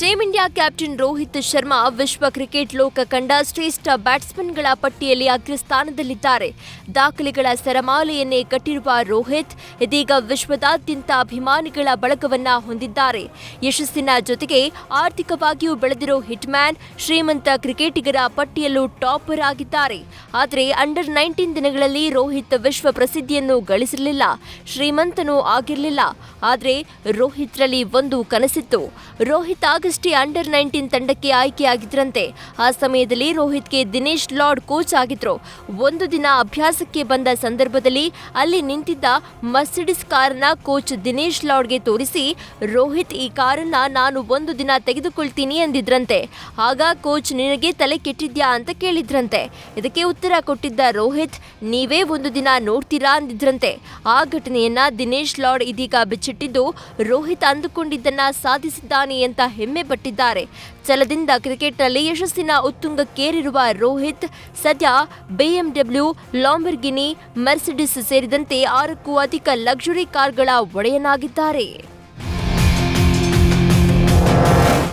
Team India captain Rohit Sharma ವಿಶ್ವ cricket ಲೋಕ ಕಂಡ ಶ್ರೇಷ್ಠ ಬ್ಯಾಟ್ಸ್ಮನ್ಗಳ ಪಟ್ಟಿಯಲ್ಲಿ ಅಗ್ರಸ್ಥಾನದಲ್ಲಿದ್ದಾರೆ. ದಾಖಲೆಗಳ ಸರಮಾಲೆಯನ್ನೇ ಕಟ್ಟಿರುವ ರೋಹಿತ್ ಇದೀಗ ವಿಶ್ವದಾದ್ಯಂತ ಅಭಿಮಾನಿಗಳ ಬಳಗವನ್ನ ಹೊಂದಿದ್ದಾರೆ. ಯಶಸ್ಸಿನ ಜೊತೆಗೆ ಆರ್ಥಿಕವಾಗಿಯೂ ಬೆಳೆದಿರೋ ಹಿಟ್ಮ್ಯಾನ್ ಶ್ರೀಮಂತ ಕ್ರಿಕೆಟಿಗರ ಪಟ್ಟಿಯಲ್ಲೂ ಟಾಪರ್ ಆಗಿದ್ದಾರೆ. ಆದರೆ ಅಂಡರ್ ನೈನ್ಟೀನ್ ದಿನಗಳಲ್ಲಿ ರೋಹಿತ್ ವಿಶ್ವ ಪ್ರಸಿದ್ಧಿಯನ್ನು ಗಳಿಸಿರಲಿಲ್ಲ. ಶ್ರೀಮಂತನೂ ಆಗಿರಲಿಲ್ಲ. ಆದರೆ ರೋಹಿತ್ರಲ್ಲಿ ಒಂದು ಕನಸಿತ್ತು. ರೋಹಿತ್ ಆಗಷ್ಟೇ ಅಂಡರ್ ನೈನ್ಟೀನ್ ತಂಡಕ್ಕೆ ಆಯ್ಕೆಯಾಗಿದ್ರಂತೆ. ಆ ಸಮಯದಲ್ಲಿ ರೋಹಿತ್ಗೆ ದಿನೇಶ್ ಲಾರ್ಡ್ ಕೋಚ್ ಆಗಿದ್ರು. ಒಂದು ದಿನ ಅಭ್ಯಾಸಕ್ಕೆ ಬಂದ ಸಂದರ್ಭದಲ್ಲಿ ಅಲ್ಲಿ ನಿಂತಿದ್ದ ಮರ್ಸಿಡಿಸ್ ಕಾರನ್ನ ಕೋಚ್ ದಿನೇಶ್ ಲಾರ್ಡ್ಗೆ ತೋರಿಸಿ, ರೋಹಿತ್, ಈ ಕಾರನ್ನ ನಾನು ಒಂದು ದಿನ ತೆಗೆದುಕೊಳ್ತೀನಿ ಎಂದಿದ್ರಂತೆ ಆಗ ಕೋಚ್ ನಿನಗೆ ತಲೆ ಕೆಟ್ಟಿದ್ಯಾ ಅಂತ ಕೇಳಿದ್ರಂತೆ. ಇದಕ್ಕೆ ಉತ್ತರ ಕೊಟ್ಟಿದ್ದ ರೋಹಿತ್, ನೀವೇ ಒಂದು ದಿನ ನೋಡ್ತೀರಾ ಅಂದಿದ್ರಂತೆ. ಆ ಘಟನೆಯನ್ನ ದಿನೇಶ್ ಲಾರ್ಡ್ ಇದೀಗ ಬಿಚ್ಚಿಟ್ಟಿದ್ದು ರೋಹಿತ್ ಅಂದುಕೊಂಡಿದ್ದನ್ನ ಸಾಧಿಸಿದ್ದಾನೆ ಅಂತ ಹೆಮ್ಮೆ ಪಟ್ಟಿದ್ದಾರೆ. ಛಲದಿಂದ ಕ್ರಿಕೆಟ್ನಲ್ಲಿ ಯಶಸ್ಸಿನ ಉತ್ತುಂಗಕ್ಕೇರಿರುವ ರೋಹಿತ್, ಸದ್ಯ ಬಿಎಂಡಬ್ಲ್ಯೂ, ಲಾಂಬರ್ಗಿನಿ, ಮರ್ಸಿಡಿಸ್ ಸೇರಿದಂತೆ ಆರಕ್ಕೂ ಅಧಿಕ ಲಕ್ಸುರಿ ಕಾರ್ಗಳ ಒಡೆಯನಾಗಿದ್ದಾರೆ.